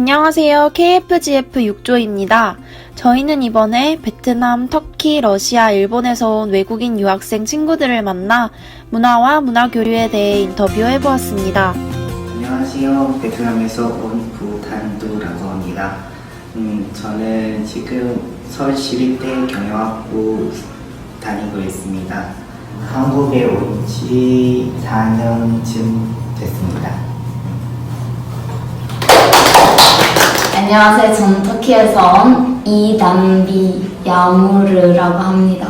안녕하세요. KFGF 6조입니다. 저희는 이번에 베트남, 터키, 러시아, 일본에서 온 외국인 유학생 친구들을 만나 문화와 문화 교류에 대해 인터뷰해 보았습니다. 안녕하세요. 베트남에서 온 부탄두라고 합니다. 음, 저는 지금 서울시립대 경영학부 다니고 있습니다. 한국에 온 지 4년쯤 됐습니다. 안녕하세요. 저는 터키에서 온 이담비 야무르라고 합니다.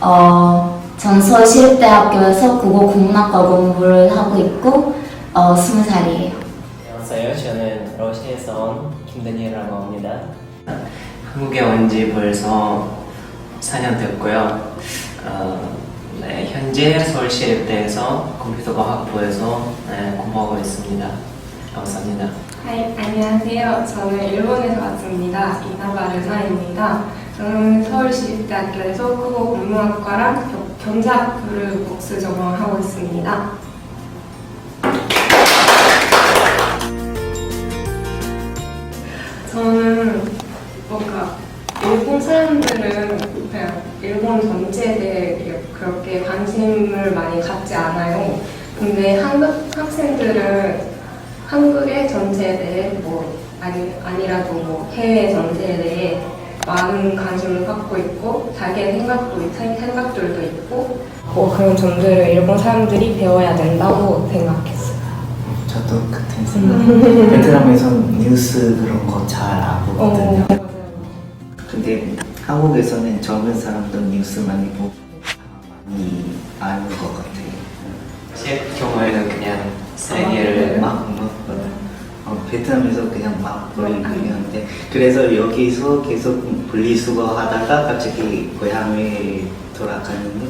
어, 전 서울시립대학교에서 국어국문학과 공부를 하고 있고 어, 20살이에요. 안녕하세요. 저는 러시아에서 온 김다니엘이라고 합니다. 한국에 온 지 벌써 4년 됐고요. 어, 네, 현재 서울시립대에서 컴퓨터과학부에서 네, 공부하고 있습니다. 감사합니다. 하이, 안녕하세요. 저는 일본에서 왔습니다. 이나바르사입니다. 저는 서울시립대학교에서 국어국문학과랑 경- 경제학부를 복수 전공하고 있습니다. 저는 뭔가 일본 사람들은 그냥 일본 전체에 대해 그렇게 관심을 많이 갖지 않아요. 근데 한국 학생들은 한국의 전체에 대해 뭐 아니, 아니라도 뭐 해외 전체에 대해 많은 관심을 갖고 있고 자기의 생각도 있- 생각들도 있고 뭐 그런 점들을 일본 사람들이 배워야 된다고 생각했어요. 저도 같은 생각. 베트남에서 뉴스 그런 거잘안 보거든요. 근데 한국에서는 젊은 사람도 뉴스 많이 보고 많이 아는 것 같아요. 제 경우에는 그냥 쓰레기를 막 막 먹거든. 어, 베트남에서 그냥 막 버리고 있는데 그래서 여기서 계속 분리수거 하다가 갑자기 고향에 돌아가는데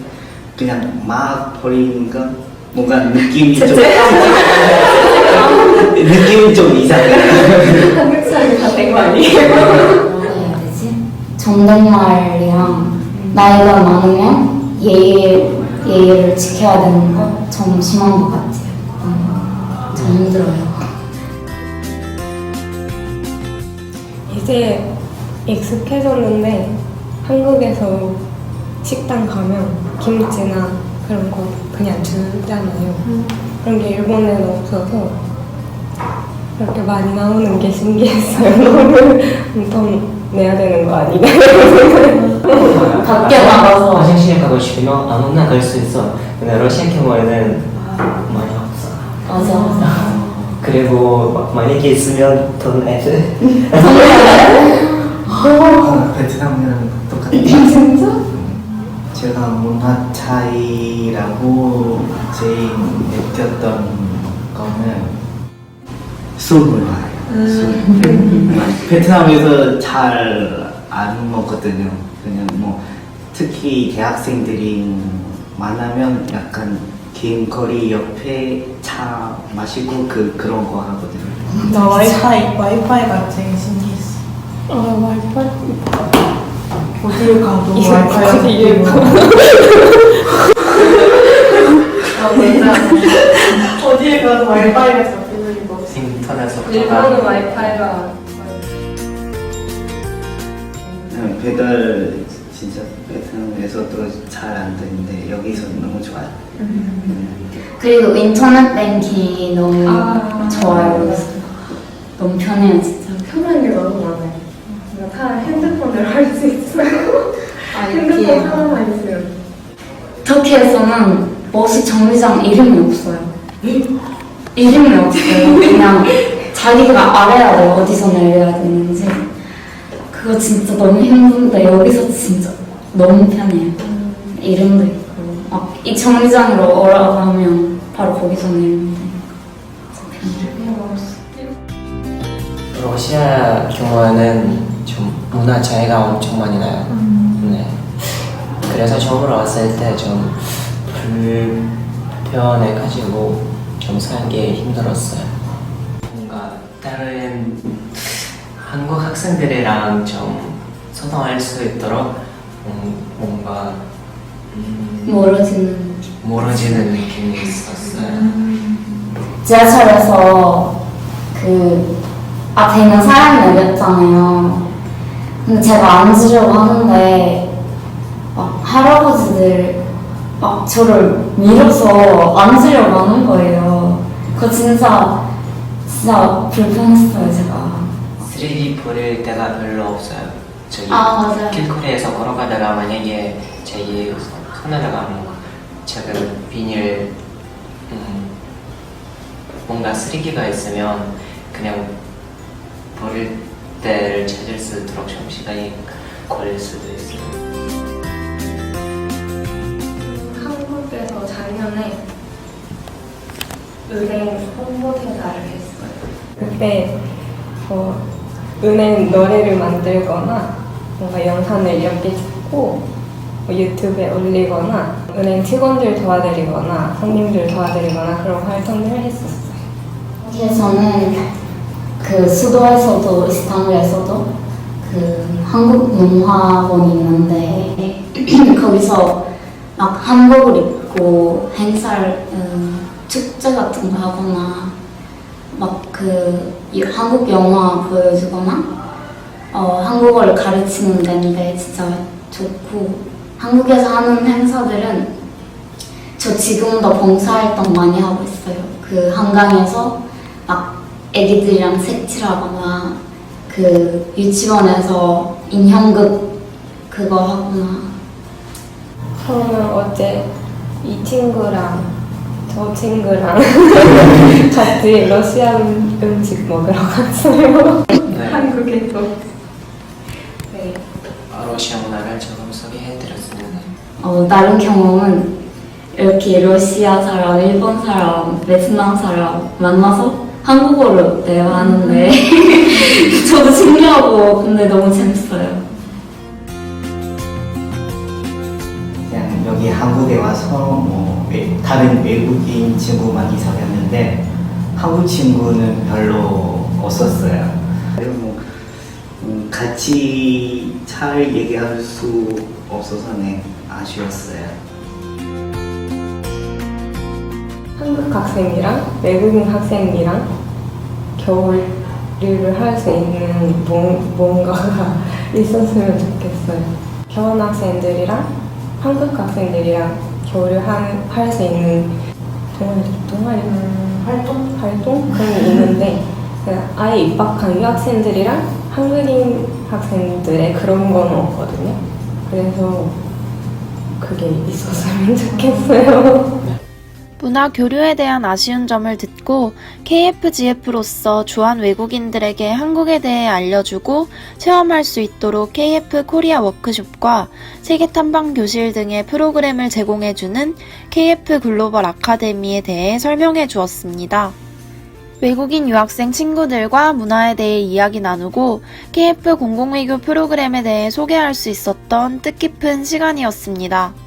그냥 막 버리니까 뭔가 느낌이 좀 느낌이 좀 이상해. 한국 사람이 다된거 아니에요? 뭐라 해야 되지? 존댓말이랑 나이가 많으면 예의, 예의를 지켜야 되는 거좀 심한 것 같아요. 음, 좀 힘들어요. 이제 익숙해졌는데 한국에서 식당 가면 김치나 그런 거 그냥 주잖아요. 그런 게 일본에는 없어서 그렇게 많이 나오는 게 신기했어요. 돈 내야 되는 거 아니냐. 밖에 나가서 화장실 가고 싶으면 아무나 갈 수 있어. 근데 러시아 경우에는 많이 없어. 맞아 맞아. 그리고 막 만약에 있으면 돈 돼. 어, 베트남이랑 똑같아요. 진짜? 제가 문화 차이라고 제일 느꼈던 거는 술 문화예요. 술. 베트남에서 잘 안 먹거든요. 그냥 뭐 특히 대학생들이 만나면 약간 긴 거리 옆에 차 마시고 그 그런 거 하거든요. 나 와이파이 와이파이가 되게 신기했어. 아, 와이파이. 어딜 가도 이거 와이파이가 어디 되고. 어딜 가도 와이파이가 잡히는 거. 인터넷에서 일본은 와이파이가 네, 배달 진짜 베트남에서도 잘 안 되는데 여기서 너무 좋아요. 음. 그리고 인터넷 뱅킹이 너무 아. 좋아요. 너무 편해요 진짜. 편한 게 너무 많아요. 그냥 다 핸드폰으로 할 수 있어요. 아, 핸드폰 하나만 있으면. 터키에서는 버스 정류장 이름이 없어요. 이름이 없어요. 그냥 자기가 알아야 돼요. 어디서 내려야 되는지. 그거 진짜 너무 힘든데 여기서 진짜 너무 편해요. 이름도 있고. 막 이 정류장으로 올라가면 바로 거기서 내리면 되니까. 러시아 경우에는 좀 문화 차이가 엄청 많이 나요. 네. 그래서 처음으로 왔을 때 좀 불편해가지고 좀 살기 힘들었어요. 뭔가 다른 한국 학생들이랑 좀 소통할 수 있도록 음, 뭔가 음, 멀어지는 느낌. 멀어지는 느낌이 있었어요. 지하철에서 그 앞에 있는 사람이 내렸잖아요. 근데 제가 앉으려고 하는데 막 할아버지들 막 저를 밀어서 앉으려고 하는 거예요. 그거 진짜 진짜 불편했어요 제가. 쓰레기 버릴 데가 별로 없어요. 저기 아, 맞아요. 길거리에서 걸어가다가 만약에 제 손에다가 뭐 제가 비닐 음, 뭔가 쓰레기가 있으면 그냥 버릴 데를 찾을 수 있도록 좀 시간이 걸릴 수도 있어요. 한국에서 작년에 은행 홍보 대사를 했어요. 그때 어, 은행 노래를 만들거나 뭔가 영상을 이렇게 찍고 뭐 유튜브에 올리거나 은행 직원들 도와드리거나 손님들 도와드리거나 그런 활동들을 했었어요. 여기에서는 그 수도에서도 이스탄불에서도 그 한국 문화원이 있는데 거기서 막 한복을 입고 행사를 음, 축제 같은 거 하거나 막 그 한국 영화 보여주거나 어, 한국어를 가르치는 데인데 진짜 좋고 한국에서 하는 행사들은 저 지금도 봉사활동 많이 하고 있어요. 그 한강에서 막 애기들이랑 색칠하거나 그 유치원에서 인형극 그거 하거나 저는 어제 이 친구랑 저 친구랑 같이 러시안 음식 먹으러 갔어요. 네. 한국에서. 네. 러시아 문화를 조금 소개해드렸습니다. 어, 다른 경험은 이렇게 러시아 사람, 일본 사람, 베트남 사람 만나서 한국어를 대화하는데 저도 신기하고 근데 너무 재밌어요. 그냥 여기 한국에 와서 뭐 외- 다른 외국인 친구 많이 사귀었는데 한국 친구는 별로 없었어요. 그리고 뭐 음, 같이 잘 얘기할 수 없어서 네, 아쉬웠어요. 한국 학생이랑 외국인 학생이랑 교류를 할 수 있는 뭔- 뭔가가 있었으면 좋겠어요. 교환 학생들이랑 한국 학생들이랑 교류할 수 있는 동아리, 동아리 활동 활동 그런 게 있는데 그 아예 입학한 유학생들이랑 한국인 학생들의 그런 건 없거든요. 그래서 그게 있었으면 좋겠어요. 문화 교류에 대한 아쉬운 점을 듣고 KFGF로서 주한 외국인들에게 한국에 대해 알려주고 체험할 수 있도록 KF 코리아 워크숍과 세계 탐방 교실 등의 프로그램을 제공해주는 KF 글로벌 아카데미에 대해 설명해 주었습니다. 외국인 유학생 친구들과 문화에 대해 이야기 나누고 KF 공공외교 프로그램에 대해 소개할 수 있었던 뜻깊은 시간이었습니다.